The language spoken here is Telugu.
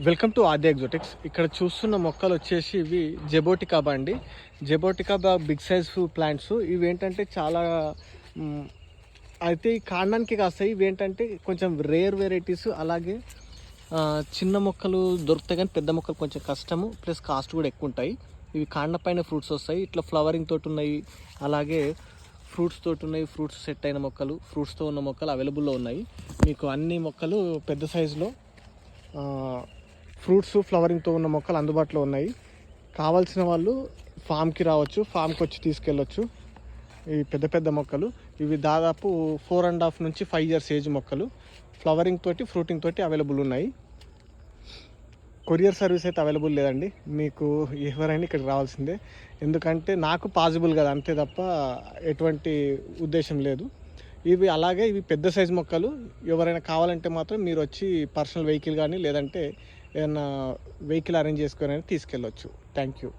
వెల్కమ్ టు ఆది ఎగ్జోటిక్స్ ఇక్కడ చూస్తున్న మొక్కలు వచ్చేసి ఇవి జెబోటికాబా అండి జెబోటికాబా బిగ్ సైజ్ ప్లాంట్స్ ఇవి ఏంటంటే చాలా అయితే ఈ కాండానికి కాస్తాయి. ఇవి ఏంటంటే కొంచెం రేర్ వెరైటీస్ అలాగే చిన్న మొక్కలు దొరుకుతాయి కానీ పెద్ద మొక్కలు కొంచెం కష్టము. ప్లస్ కాస్ట్ కూడా ఎక్కువ ఉంటాయి. ఇవి కాండ పైన ఫ్రూట్స్ వస్తాయి. ఇట్లా ఫ్లవరింగ్ తోటి ఉన్నాయి. అలాగే ఫ్రూట్స్ తోటి ఉన్నాయి. ఫ్రూట్స్ సెట్ అయిన మొక్కలు ఫ్రూట్స్తో ఉన్న మొక్కలు అవైలబుల్లో ఉన్నాయి. మీకు అన్ని మొక్కలు పెద్ద సైజులో ఫ్రూట్స్ ఫ్లవరింగ్తో ఉన్న మొక్కలు అందుబాటులో ఉన్నాయి. కావాల్సిన వాళ్ళు ఫామ్కి రావచ్చు ఫామ్కి వచ్చి తీసుకెళ్ళొచ్చు. ఇవి పెద్ద పెద్ద మొక్కలు. ఇవి దాదాపు ఫోర్ అండ్ హాఫ్ నుంచి ఫైవ్ ఇయర్స్ ఏజ్ మొక్కలు. ఫ్లవరింగ్ తోటి ఫ్రూటింగ్ తోటి అవైలబుల్ ఉన్నాయి. కొరియర్ సర్వీస్ అయితే అవైలబుల్ లేదండి. మీకు ఎవరైనా ఇక్కడికి రావాల్సిందే. ఎందుకంటే నాకు పాసిబుల్ కదా అంతే తప్ప ఎటువంటి ఉద్దేశం లేదు. ఇవి అలాగే ఇవి పెద్ద సైజ్ మొక్కలు. ఎవరైనా కావాలంటే మాత్రం మీరు వచ్చి పర్సనల్ వెహికల్ కానీ లేదంటే ఏదైనా వెహికల్ అరేంజ్ చేసుకొని తీసుకెళ్ళొచ్చు. Thank you.